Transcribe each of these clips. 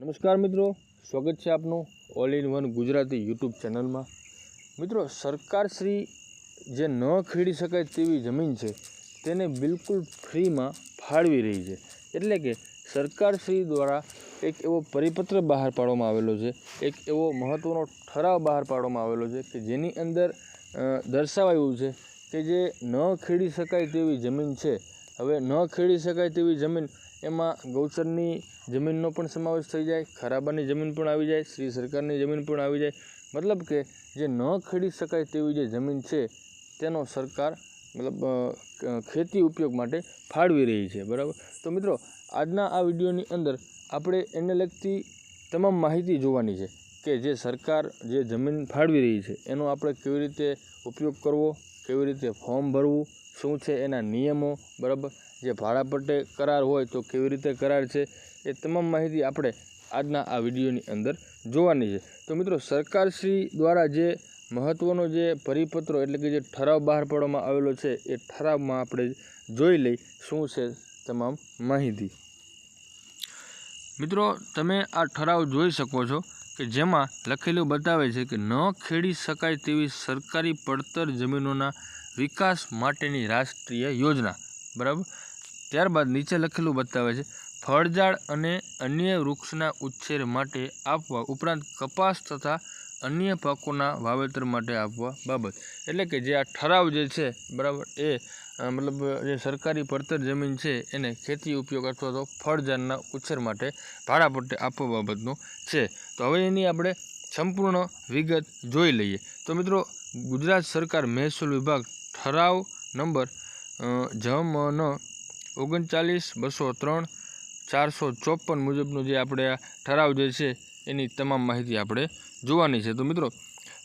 નમસ્કાર મિત્રો, સ્વાગત છે આપનું all in one Gujarati YouTube ચેનલમાં મિત્રો સરકારશ્રી જે ન ખેડી શકાય તેવી જમીન છે, તેને બિલકુલ ફ્રીમાં ફાળવી રહી છે. એટલે કે સરકારશ્રી દ્વારા એક એવો પરિપત્ર બહાર પાડવામાં આવેલો છે, એક એવો મહત્ત્વનો ઠરાવ બહાર પાડવામાં આવેલો છે કે જેની અંદર દર્શાવાયું છે કે જે ન ખેડી શકાય તેવી જમીન છે, હવે ન ખેડી શકાય તેવી જમીન એમાં ગૌચરની જમીનનો પણ સમાવેશ થઈ જાય, ખરાબાની જમીન પણ આવી જાય, શ્રી સરકારની જમીન પણ આવી જાય. મતલબ કે જે ન ખેડી શકાય તેવી જે જમીન છે, તેનો સરકાર, મતલબ ખેતી ઉપયોગ માટે ફાળવી રહી છે, બરાબર? તો મિત્રો, આજના આ વિડીયોની અંદર આપણે એને લગતી તમામ માહિતી જોવાની છે કે જે સરકાર જે જમીન ફાળવી રહી છે, એનો આપણે કેવી રીતે ઉપયોગ કરવો, કેવી રીતે ફોર્મ ભરવું, શું છે એના નિયમો, બરાબર? જે ભાડાપટ્ટે કરાર હોય તો કેવી રીતે કરાર છે એ તમામ માહિતી આપણે આજના આ વિડીયોની અંદર જોવાની છે. તો મિત્રો, સરકારશ્રી દ્વારા જે મહત્ત્વનો જે પરિપત્રો એટલે કે જે ઠરાવ બહાર પાડવામાં આવેલો છે, એ ઠરાવમાં આપણે જોઈ લઈ શું છે તમામ માહિતી. મિત્રો, તમે આ ઠરાવ જોઈ શકો છો કે જેમાં લખેલું બતાવે છે કે ન ખેડી શકાય તેવી સરકારી પડતર જમીનોના વિકાસ માટેની રાષ્ટ્રીય યોજના. બરાબર? ત્યારબાદ નીચે લખેલું બતાવે છે ફળઝાડ અને અન્ય વૃક્ષના ઉછેર માટે આપવા ઉપરાંત કપાસ તથા અન્ય પાકોના વાવેતર માટે આપવા બાબત. એટલે કે જે આ ઠરાવ જે છે, બરાબર, એ મતલબ જે સરકારી પડતર જમીન છે, એને ખેતી ઉપયોગ અથવા તો ફળઝાડના ઉછેર માટે ભાડાપટ્ટે આપવા બાબતનો છે. તો હવે એની આપણે સંપૂર્ણ વિગત જોઈ લઈએ. તો મિત્રો, ગુજરાત સરકાર મહેસૂલ વિભાગ ઠરાવ નંબર જમન ઓગણચાલીસ, બસો ત્રણ, ચારસો ચોપન મુજબનું જે આપણે આ ઠરાવ જે છે, એની તમામ માહિતી આપણે જોવાની છે. તો મિત્રો,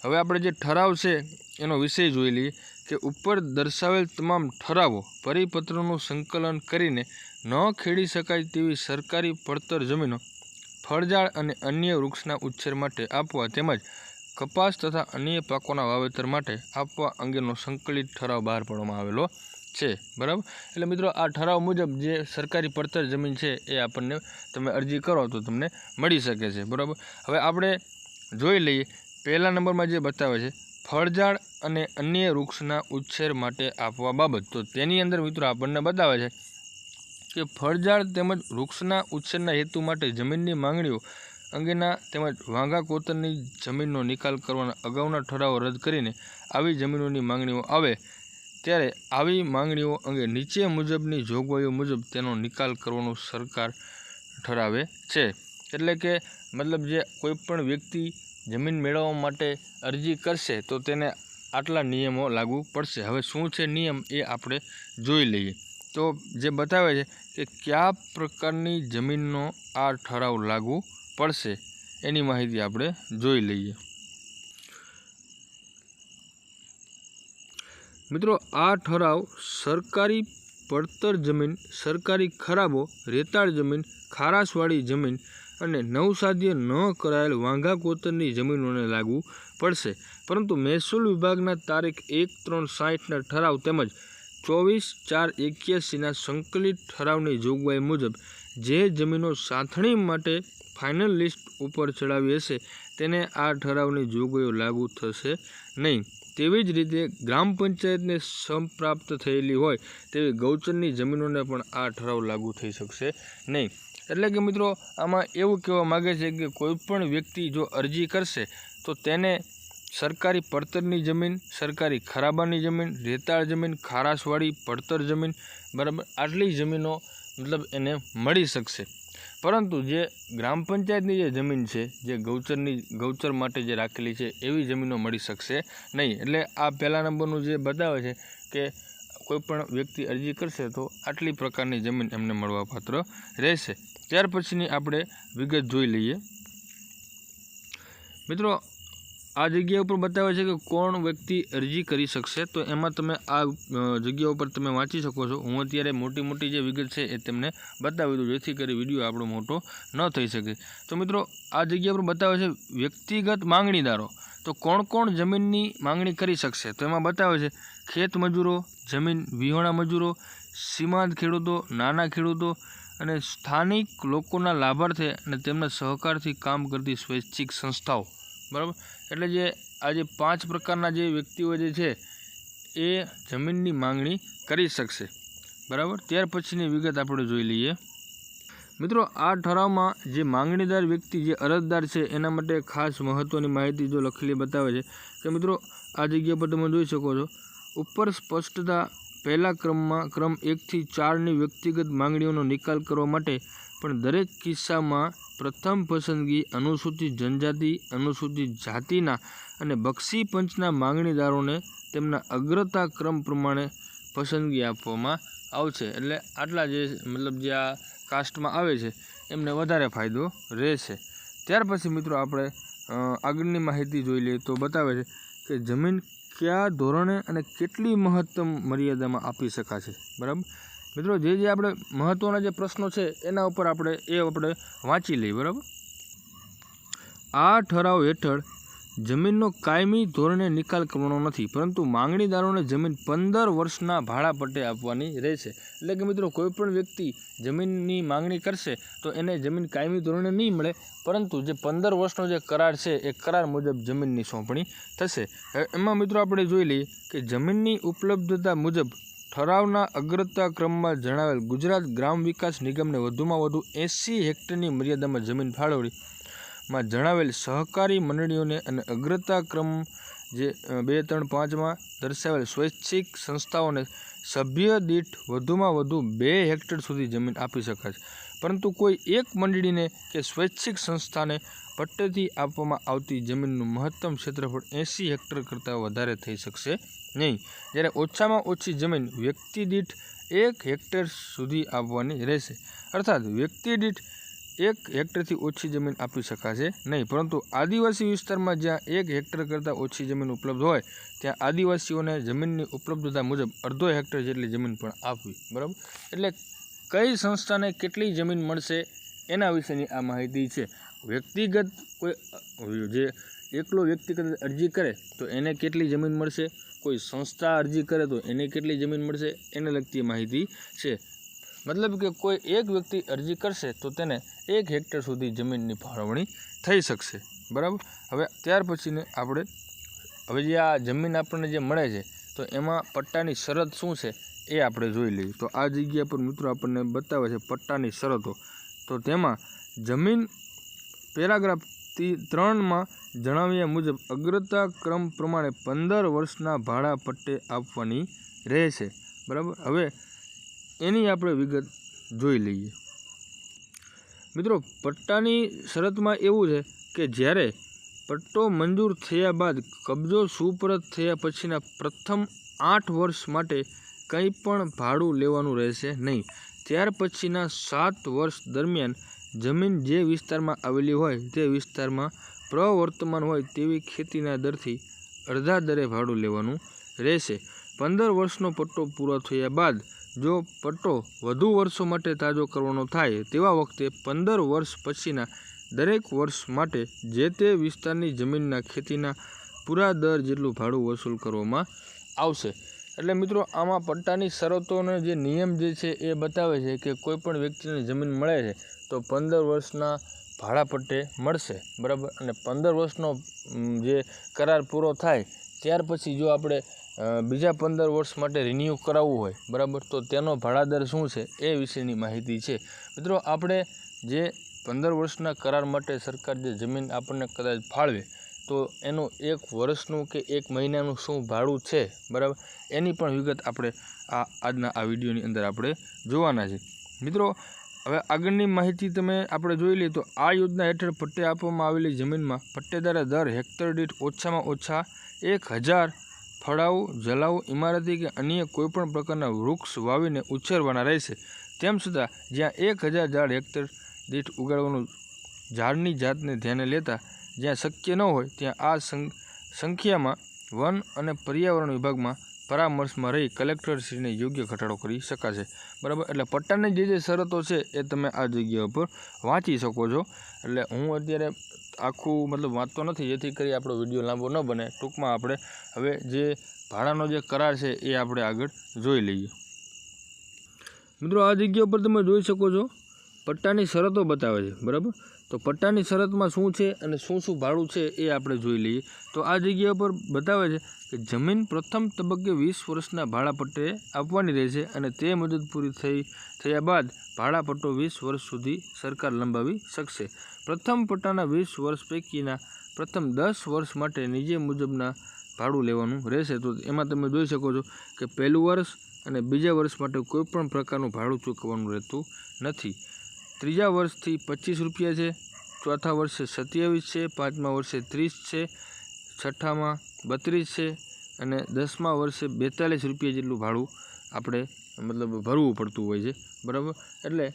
હવે આપણે જે ઠરાવ છે, એનો વિષય જોઈ લઈએ કે ઉપર દર્શાવેલ તમામ ઠરાવો પરિપત્રનું સંકલન કરીને ન ખેડી શકાય તેવી સરકારી પડતર જમીનો ફળઝાડ અને અન્ય વૃક્ષના ઉછેર માટે આપવા તેમજ કપાસ તથા અન્ય પાકોના વાવેતર માટે આપવા અંગેનો સંકલિત ઠરાવ બહાર પાડવામાં આવેલો છે, બરાબર? એટલે મિત્રો, આ ઠરાવ મુજબ જે સરકારી પડતર જમીન છે એ આપણને તમે અરજી કરો તો તમને મળી શકે છે, બરાબર? હવે આપણે જોઈ લઈએ, પહેલા નંબરમાં જે બતાવે છે ફળઝાડ અને અન્ય વૃક્ષના ઉછેર માટે આપવા બાબત. તો તેની અંદર મિત્રો આપણને બતાવે છે કે ફળઝાડ તેમજ વૃક્ષના ઉછેરના હેતુ માટે જમીનની માંગણીઓ અંગેના તેમજ વાંઘા કોતરની જમીનનો નિકાલ કરવાના અગાઉના ઠરાવો રદ કરીને આવી જમીનોની માંગણીઓ આવે ત્યારે આવી માંગણીઓ અંગે નીચે મુજબની જોગવાઈઓ મુજબ તેનો નિકાલ કરવાનું સરકાર ઠરાવે છે. એટલે કે મતલબ જે કોઈપણ વ્યક્તિ જમીન મેળવવા માટે અરજી કરશે તો તેને આટલા નિયમો લાગુ પડશે. હવે શું છે નિયમ એ આપણે જોઈ લઈએ. તો જે બતાવે છે કે કયા પ્રકારની જમીનનો આ ઠરાવ લાગુ પડશે એની માહિતી આપણે જોઈ લઈએ. મિત્રો, આ ઠરાવ સરકારી પડતર જમીન, સરકારી ખરાબો, રેતાળ જમીન, ખારાશવાળી જમીન અને નવસાધ્ય ન કરાયેલ વાંઘા કોતરની જમીનોને લાગુ પડશે. પરંતુ મહેસૂલ વિભાગના તારીખ એક ત્રણ સાઠના ઠરાવ તેમજ ચોવીસ ચાર એક્યાસીના સંકલિત ઠરાવની જોગવાઈ મુજબ જે જમીનો સાંથણી માટે ફાઇનલ લિસ્ટ ઉપર ચડાવી હશે, તેને આ ઠરાવની જોગવાઈઓ લાગુ થશે નહીં. તેવી જ રીતે ગ્રામ પંચાયતને સંપ્રાપ્ત થયેલી હોય તેવી ગૌચરની જમીનોને પણ આ ઠરાવ લાગુ થઈ શકશે નહીં. એટલે કે મિત્રો, આમાં એવું કહેવા માગે છે કે કોઈપણ વ્યક્તિ જો અરજી કરશે, તો તેને સરકારી પડતરની જમીન, સરકારી ખરાબાની જમીન, રેતાળ જમીન, ખારાશવાળી પડતર જમીન, બરાબર, આટલી જમીનો, મતલબ એને મળી શકશે. પરંતુ જે ગ્રામ પંચાયતની જે જમીન છે, જે ગૌચરની, ગૌચર માટે જે રાખેલી છે, એવી જમીનો મળી શકશે નહીં. એટલે આ પહેલા નંબરનું જે બતાવે છે કે કોઈપણ વ્યક્તિ અરજી કરશે તો આટલી પ્રકારની જમીન એમને મળવાપાત્ર રહેશે. ત્યાર પછીની આપણે વિગત જોઈ લઈએ. મિત્રો આ જગ્યા ઉપર બતાવે છે કે કોણ વ્યક્તિ અરજી કરી શકશે. તો એમાં તમે આ જગ્યા ઉપર તમે વાંચી શકો છો. હું અત્યારે મોટી મોટી જે વિગત છે એ તમને બતાવી દઉં, જેથી કરી વીડિયો આપણો મોટો ન થઈ શકે. તો મિત્રો, આ જગ્યા પર બતાવે છે વ્યક્તિગત માંગણીદારો. તો કોણ કોણ જમીનની માંગણી કરી શકશે? તો એમાં બતાવે છે ખેત મજૂરો, જમીન વિહોણા મજૂરો, સીમાંત ખેડૂતો, નાના ખેડૂતો અને સ્થાનિક લોકોના લાભાર્થે અને તેમના સહકારથી કામ કરતી સ્વૈચ્છિક સંસ્થાઓ. બરાબર? એટલે જે આ જે પાંચ પ્રકારના જે વ્યક્તિઓ જે છે, એ જમીનની માંગણી કરી શકશે. બરાબર? ત્યાર પછીની વિગત આપણે જોઈ લઈએ. મિત્રો, આ ઠરાવમાં જે માંગણીદાર વ્યક્તિ, જે અરજદાર છે, એના માટે ખાસ મહત્ત્વની માહિતી જો લખેલી બતાવે છે, કે મિત્રો, આ જગ્યા પર તમે જોઈ શકો છો, ઉપર સ્પષ્ટતા પહેલા ક્રમમાં ક્રમ એકથી ચારની વ્યક્તિગત માંગણીઓનો નિકાલ કરવા માટે પણ દરેક કિસ્સામાં પ્રથમ પસંદગી અનુસૂચિત જનજાતિ, અનુસૂચિત જાતિના અને બક્ષી પંચના માંગણીદારોને તેમના અગ્રતા ક્રમ પ્રમાણે પસંદગી આપવામાં આવશે. એટલે આટલા જે મતલબ જે આ કાસ્ટમાં આવે છે, એમને વધારે ફાયદો રહેશે. ત્યાર પછી મિત્રો આપણે આગળની માહિતી જોઈ લઈએ તો બતાવે છે કે જમીન કયા ધોરણે અને કેટલી મહત્તમ મર્યાદામાં આપી શકાશે. બરાબર? મિત્રો, જે જે આપણે મહત્ત્વના જે પ્રશ્નો છે, એના ઉપર આપણે એ આપણે વાંચી લઈએ, બરાબર? આ ઠરાવ હેઠળ જમીનનો કાયમી ધોરણે નિકાલ કરવાનો નથી, પરંતુ માંગણીદારોને જમીન પંદર વર્ષના ભાડા પટ્ટે આપવાની રહેશે. એટલે કે મિત્રો કોઈપણ વ્યક્તિ જમીનની માંગણી કરશે, તો એને જમીન કાયમી ધોરણે નહીં મળે, પરંતુ જે પંદર વર્ષનો જે કરાર છે, એ કરાર મુજબ જમીનની સોંપણી થશે. એમાં મિત્રો આપણે જોઈ લઈએ કે જમીનની ઉપલબ્ધતા મુજબ ઠરાવના અગ્રતા ક્રમમાં જણાવેલ ગુજરાત ગ્રામ વિકાસ નિગમને વધુમાં વધુ એંસી હેક્ટરની મર્યાદામાં જમીન ફાળવણીમાં જણાવેલ સહકારી મંડળીઓને અને અગ્રતા ક્રમ જે બે ત્રણ પાંચમાં દર્શાવેલ સ્વૈચ્છિક સંસ્થાઓને સભ્ય દીઠ વધુમાં વધુ બે હેક્ટર સુધી જમીન આપી શકાશે પરંતુ કોઈ એક મંડળીને કે સ્વૈચ્છિક સંસ્થાને પટ્ટેથી આપવામાં આવતી જમીનનું મહત્તમ ક્ષેત્રફળ એંસી હેક્ટર કરતાં વધારે થઈ શકશે નહીં. જ્યારે ઓછામાં ઓછી જમીન વ્યક્તિ દીઠ એક હેક્ટર સુધી આપવાની રહેશે. અર્થાત વ્યક્તિ દીઠ એક હેક્ટરથી ઓછી જમીન આપી શકાશે નહીં. પરંતુ આદિવાસી વિસ્તારમાં જ્યાં એક હેક્ટર કરતાં ઓછી જમીન ઉપલબ્ધ હોય, ત્યાં આદિવાસીઓને જમીનની ઉપલબ્ધતા મુજબ અડધો હેક્ટર જેટલી જમીન પણ આપવી. બરાબર? એટલે કઈ સંસ્થાને કેટલી જમીન મળશે એના વિશેની આ માહિતી છે. વ્યક્તિગત કોઈ જે એકલો વ્યક્તિગત અરજી કરે, તો એને કેટલી જમીન મળશે? કોઈ સંસ્થા અરજી કરે, તો એને કેટલી જમીન મળશે? એને લગતી માહિતી છે. મતલબ કે કોઈ એક વ્યક્તિ અરજી કરશે, તો તેને એક હેક્ટર સુધી જમીનની ફાળવણી થઈ શકશે. બરાબર? હવે ત્યાર પછીને આપણે, હવે જે આ જમીન આપણને જે મળે છે, તો એમાં પટ્ટાની શરત શું છે, એ આપણે જોઈ લઈએ. તો આ જગ્યા પર મિત્રો આપણને બતાવે છે પટ્ટાની શરતો. તો તેમાં જમીન પેરાગ્રાફ ત્રણમાં જણાવ્યા મુજબ, અગ્રતા ક્રમ પ્રમાણે પંદર વર્ષના ભાડા પટ્ટે આપવાની રહેશે. બરાબર? હવે એની આપણે વિગત જોઈ લઈએ. મિત્રો, પટ્ટાની શરતમાં એવું છે કે જ્યારે પટ્ટો મંજૂર થયા બાદ કબજો સુપરત થયા પછીના પ્રથમ આઠ વર્ષ માટે કંઈ પણ ભાડું લેવાનું રહેશે નહીં. ત્યાર પછીના સાત વર્ષ દરમિયાન જમીન જે વિસ્તારમાં આવેલી હોય તે વિસ્તારમાં પ્રવર્તમાન હોય તેવી ખેતીના દરથી અડધા દરે ભાડું લેવાનું રહેશે. પંદર વર્ષનો પટ્ટો પૂરો થયા બાદ જો પટ્ટો વધુ વર્ષો માટે તાજો કરવાનો થાય તેવા વખતે પંદર વર્ષ પછીના દરેક વર્ષ માટે જે તે વિસ્તારની જમીનના ખેતીના પૂરા દર જેટલું ભાડું વસૂલ કરવામાં આવશે. એટલે મિત્રો, આમાં પટ્ટાની શરતોનો જે નિયમ જે છે એ બતાવે છે કે કોઈપણ વ્યક્તિને જમીન મળે છે, તો પંદર વર્ષના ભાડા પટ્ટે મળશે, બરાબર? અને પંદર વર્ષનો જે કરાર પૂરો થાય, ત્યાર પછી જો આપણે બીજા પંદર વર્ષ માટે રિન્યૂ કરાવવું હોય, બરાબર? તો તેનો ભાડાદર શું છે એ વિશેની માહિતી છે. મિત્રો, આપણે જે પંદર વર્ષના કરાર માટે સરકાર જે જમીન આપણને કદાચ ફાળવે તો એનું એક વર્ષનું કે એક મહિનાનું શું ભાડું છે, બરાબર? એની પણ વિગત આપણે આ આજના આ વિડીયોની અંદર આપણે જોવાના છે. મિત્રો, હવે આગળની માહિતી તમે આપણે જોઈ લઈએ તો આ યોજના હેઠળ પટ્ટે આપવામાં આવેલી જમીનમાં પટ્ટેદારે દર હેક્ટર દીઠ ઓછામાં ઓછા એક હજાર ફળાઉ જલાઉ ઇમારતી કે અન્ય કોઈપણ પ્રકારના વૃક્ષ વાવીને ઉછેરવાના રહેશે. તેમ છતાં, જ્યાં એક હજાર ઝાડ હેક્ટર દીઠ ઉગાડવાનું ઝાડની જાતને ધ્યાને લેતા જ્યાં શક્ય ન હોય ત્યાં આ સંખ્યામાં વન અને પર્યાવરણ વિભાગમાં પરામર્શમાં રહી કલેક્ટરશ્રીને યોગ્ય ઘટાડો કરી શકાશે. બરાબર? એટલે પટ્ટાની જે જે શરતો છે એ તમે આ જગ્યા ઉપર વાંચી શકો છો. એટલે હું અત્યારે આખું મતલબ વાંચતો નથી, જેથી કરી આપણો વીડિયો લાંબો ન બને. ટૂંકમાં આપણે હવે જે ભાડાનો જે કરાર છે એ આપણે આગળ જોઈ લઈએ. મિત્રો, આ જગ્યા ઉપર તમે જોઈ શકો છો, પટ્ટાની શરતો બતાવે છે. બરાબર? તો પટ્ટાની શરતમાં શું છે અને શું શું ભાડું છે એ આપણે જોઈ લઈએ. તો આ જગ્યા પર બતાવે છે કે જમીન પ્રથમ તબક્કે વીસ વર્ષના ભાડાપટ્ટે આપવાની રહેશે અને તે મુદત પૂરી થઈ, થયા બાદ ભાડાપટ્ટો વીસ વર્ષ સુધી સરકાર લંબાવી શકશે. પ્રથમ પટ્ટાના વીસ વર્ષ પૈકીના પ્રથમ દસ વર્ષ માટે નીચે મુજબના ભાડું લેવાનું રહેશે. તો એમાં તમે જોઈ શકો છો કે પહેલું વર્ષ અને બીજા વર્ષ માટે કોઈપણ પ્રકારનું ભાડું ચૂકવવાનું રહેતું નથી. ત્રીજા વર્ષથી પચીસ રૂપિયા છે, ચોથા વર્ષે સત્યાવીસ છે, પાંચમા વર્ષે ત્રીસ છે, છઠ્ઠામાં બત્રીસ છે અને દસમા વર્ષે બેતાલીસ રૂપિયા જેટલું ભાડું આપણે મતલબ ભરવું પડતું હોય છે, બરાબર? એટલે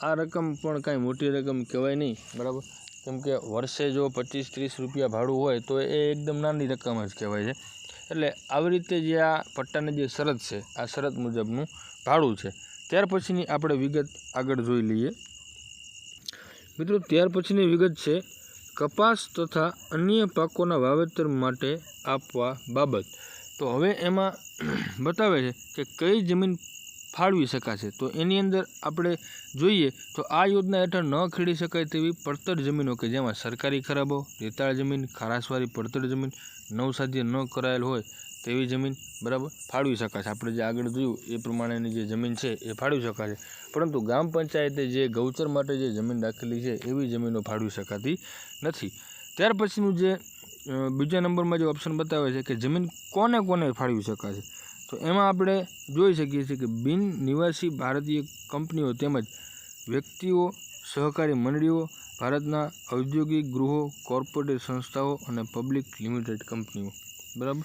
આ રકમ પણ કાંઈ મોટી રકમ કહેવાય નહીં, બરાબર? કેમ કે વર્ષે જો પચીસ ત્રીસ રૂપિયા ભાડું હોય તો એ એકદમ નાની રકમ જ કહેવાય છે. એટલે આવી રીતે જે આ પટ્ટાની જે શરત છે, આ શરત મુજબનું ભાડું છે. ત્યાર પછીની આપણે વિગત આગળ જોઈ લઈએ. મિત્રો, ત્યાર પછીની વિગત છે, કપાસ તથા અન્ય પાકોના વાવેતર માટે આપવા બાબત. તો હવે એમાં બતાવે છે કે કઈ જમીન ફાળવી શકાશે. તો એની અંદર આપણે જોઈએ તો આ યોજના હેઠળ ન ખેડી શકાય તેવી પડતર જમીનો કે જેમાં સરકારી ખરાબો, રેતાળ જમીન ખારાસવાળી પડતર જમીન નવસાધ્ય ન કરાયેલ હોય તેવી જમીન બરાબર ફાળવી શકાશે. આપણે જે આગળ જોયું, એ પ્રમાણેની જે જમીન છે, એ ફાળવી શકાશે. પરંતુ ગ્રામ પંચાયતે જે ગૌચર માટે જે જમીન રાખેલી છે, એવી જમીનો ફાળવી શકાતી નથી. ત્યાર પછીનું જે બીજા નંબરમાં જે ઓપ્શન બતાવે છે કે જમીન કોને કોને ફાળવી શકાશે. તો એમાં આપણે જોઈ શકીએ છીએ કે બિન નિવાસી ભારતીય કંપનીઓ તેમજ વ્યક્તિઓ, સહકારી મંડળીઓ, ભારતના ઔદ્યોગિક ગૃહો, કોર્પોરેટ સંસ્થાઓ અને પબ્લિક લિમિટેડ કંપનીઓ. બરાબર?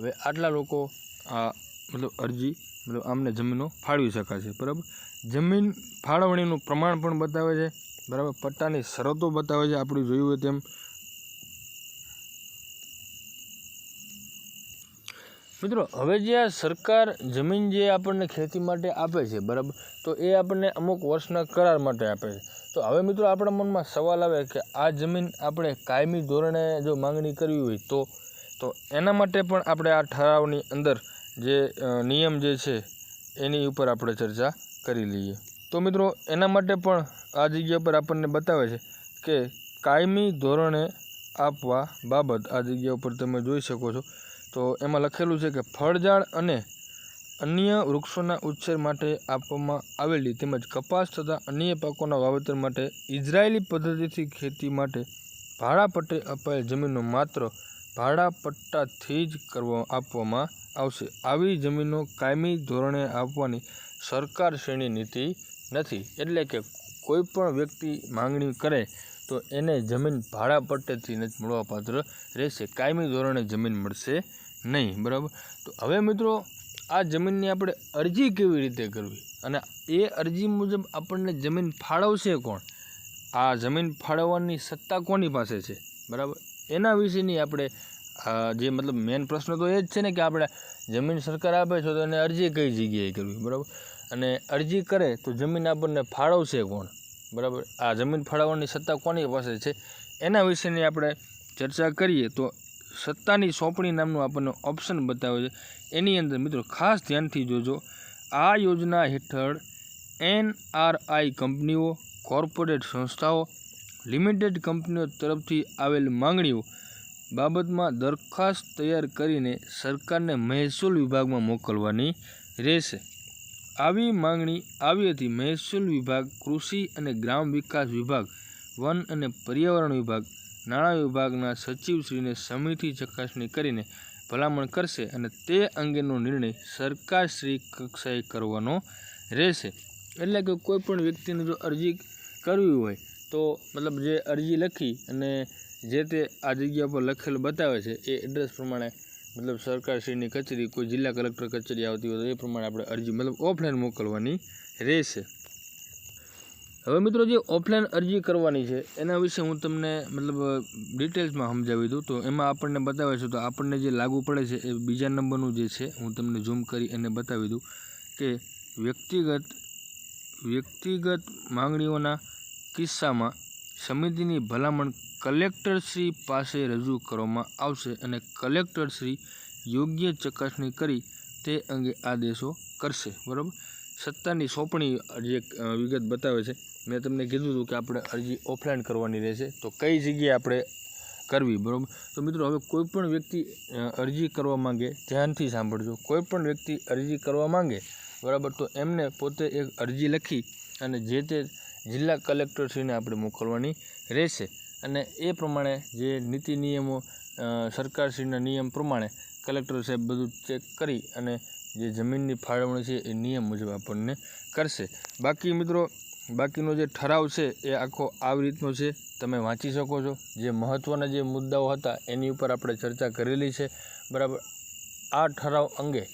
હવે આટલા લોકો આ મતલબ અરજી, મતલબ આમને જમીનો ફાળવી શકાશે બરાબર? જમીન ફાળવણીનું પ્રમાણ પણ બતાવે છે, બરાબર? પટ્ટાની શરતો બતાવે છે, આપણે જોયું હોય તેમ. મિત્રો, હવે જે આ સરકાર જમીન જે આપણને ખેતી માટે આપે છે, બરાબર? તો એ આપણને અમુક વર્ષના કરાર માટે આપે છે. તો હવે મિત્રો, આપણા મનમાં સવાલ આવે કે આ જમીન આપણે કાયમી ધોરણે જો માંગણી કરવી હોય તો તો એના માટે પણ આપણે આ ઠરાવની અંદર જે નિયમ જે છે, એની ઉપર આપણે ચર્ચા કરી લઈએ. તો મિત્રો, એના માટે પણ આ જગ્યા પર આપણને બતાવે છે કે કાયમી ધોરણે આપવા બાબત આ જગ્યા ઉપર તમે જોઈ શકો છો. તો એમાં લખેલું છે કે ફળઝાડ અને અન્ય વૃક્ષોના ઉછેર માટે આપવામાં આવેલી તેમજ કપાસ તથા અન્ય પાકોના વાવેતર માટે ઇઝરાયેલી પદ્ધતિથી ખેતી માટે ભાડાપટ્ટે અપાયેલ જમીનનો માત્ર ભાડા પટ્ટાથી જ કરવા, આપવામાં આવશે. આવી જમીનો કાયમી ધોરણે આપવાની સરકાર શ્રેણી નીતિ નથી. એટલે કે કોઈ પણ વ્યક્તિ માંગણી કરે તો એને જમીન ભાડા પટ્ટેથી જ મળવાપાત્ર રહેશે. કાયમી ધોરણે જમીન મળશે નહીં, બરાબર? તો હવે મિત્રો, આ જમીનની આપણે અરજી કેવી રીતે કરવી? અને એ અરજી મુજબ આપણને જમીન ફાળવશે કોણ? આ જમીન ફાળવવાની સત્તા કોની પાસે છે? બરાબર? એના વિશેની આપણે જે મતલબ મેન પ્રશ્ન તો એ જ છે ને કે આપણે જમીન સરકાર આપે છે તો એને અરજી કઈ જગ્યાએ કરવી, બરાબર? અને અરજી કરે તો જમીન આપણને ફાળવશે કોણ? બરાબર? આ જમીન ફાળવવાની સત્તા કોની પાસે છે? એના વિશેની આપણે ચર્ચા કરીએ તો સત્તાની સોંપણી નામનું આપણને ઓપ્શન બતાવે છે. એની અંદર મિત્રો ખાસ ધ્યાનથી જોજો, આ યોજના હેઠળ એનઆરઆઈ કંપનીઓ, કોર્પોરેટ સંસ્થાઓ લિમિટેડ કંપનીઓ તરફથી આવેલ માંગણીઓ બાબતમાં દરખાસ્ત તૈયાર કરીને સરકારને મહેસૂલ વિભાગમાં મોકલવાની રહેશે. આવી માંગણી આવી હતી. મહેસૂલ વિભાગ, કૃષિ અને ગ્રામ વિકાસ વિભાગ, વન અને પર્યાવરણ વિભાગ, નાણાં વિભાગના સચિવશ્રીને સમિતિ ચકાસણી કરીને ભલામણ કરશે અને તે અંગેનો નિર્ણય સરકારશ્રી કક્ષાએ કરવાનો રહેશે. એટલે કે કોઈપણ વ્યક્તિને જો અરજી કરવી હોય તો મતલબ જે અરજી લખી અને જે તે આ જગ્યા પર લખેલું બતાવે છે, એ એડ્રેસ પ્રમાણે મતલબ સરકારશ્રીની કચેરી, કોઈ જિલ્લા કલેક્ટર કચેરી આવતી હોય તો એ પ્રમાણે આપણે અરજી મતલબ ઓફલાઈન મોકલવાની રહેશે. હવે મિત્રો જે ઓફલાઈન અરજી કરવાની છે, એના વિશે હું તમને મતલબ ડિટેલ્સમાં સમજાવી દઉં તો એમાં આપણને બતાવે છે તો આપણને જે લાગુ પડે છે એ બીજા નંબરનું જે છે, હું તમને ઝૂમ કરી અને બતાવી દઉં કે વ્યક્તિગત વ્યક્તિગત માંગણીઓના કિસ્સામાં સમિતિની ભલામણ કલેક્ટરશ્રી પાસે રજૂ કરવામાં આવશે અને કલેક્ટરશ્રી યોગ્ય ચકાસણી કરી તે અંગે આદેશો કરશે. બરાબર? સત્તાની સોંપણી જે વિગત બતાવે છે. મેં તમને કીધું હતું કે આપણે અરજી ઓફલાઈન કરવાની રહેશે. તો કઈ જગ્યાએ આપણે કરવી? બરાબર? તો મિત્રો, હવે કોઈપણ વ્યક્તિ અરજી કરવા માંગે, ધ્યાનથી સાંભળજો. કોઈ પણ વ્યક્તિ અરજી કરવા માંગે, બરાબર, તો એમને પોતે એક અરજી લખી અને જે તે જિલ્લા કલેક્ટરશ્રીને આપણે મોકલવાની રહેશે. અને એ પ્રમાણે જે નીતિ નિયમો સરકારશ્રીના નિયમ પ્રમાણે કલેક્ટર સાહેબ બધું ચેક કરી અને જે જમીનની ફાળવણી છે એ નિયમ મુજબ આપણને કરશે. બાકી મિત્રો, બાકીનો જે ઠરાવ છે એ આખો આવી રીતનો છે. તમે વાંચી શકો છો. જે મહત્ત્વના જે મુદ્દાઓ હતા એની ઉપર આપણે ચર્ચા કરેલી છે. બરાબર. આ ઠરાવ અંગે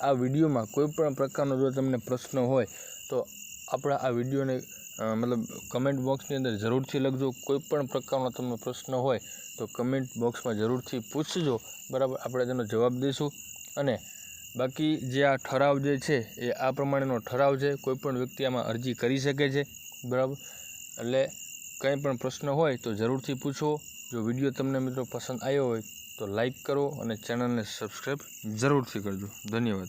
આ વિડીયોમાં કોઈપણ પ્રકારનો જો તમને પ્રશ્ન હોય, તો આપણા આ વિડીયોને મતલબ કમેન્ટ બોક્સની અંદર જરૂરથી લખજો. કોઈ પણ પ્રકારનો તમને પ્રશ્ન હોય તો કમેન્ટ બોક્સમાં જરૂરથી પૂછજો. બરાબર? આપણે તેનો જવાબ દઈશું. અને બાકી જે આ ઠરાવ જે છે એ આ પ્રમાણેનો ઠરાવ છે. કોઈ પણ વ્યક્તિ આમાં અરજી કરી શકે છે. બરાબર? એટલે કંઈ પણ પ્રશ્ન હોય તો જરૂરથી પૂછો. જો વીડિયો તમને મિત્રો પસંદ આવ્યો હોય તો લાઈક કરો અને ચેનલને સબસ્ક્રાઈબ જરૂરથી કરજો. ધન્યવાદ.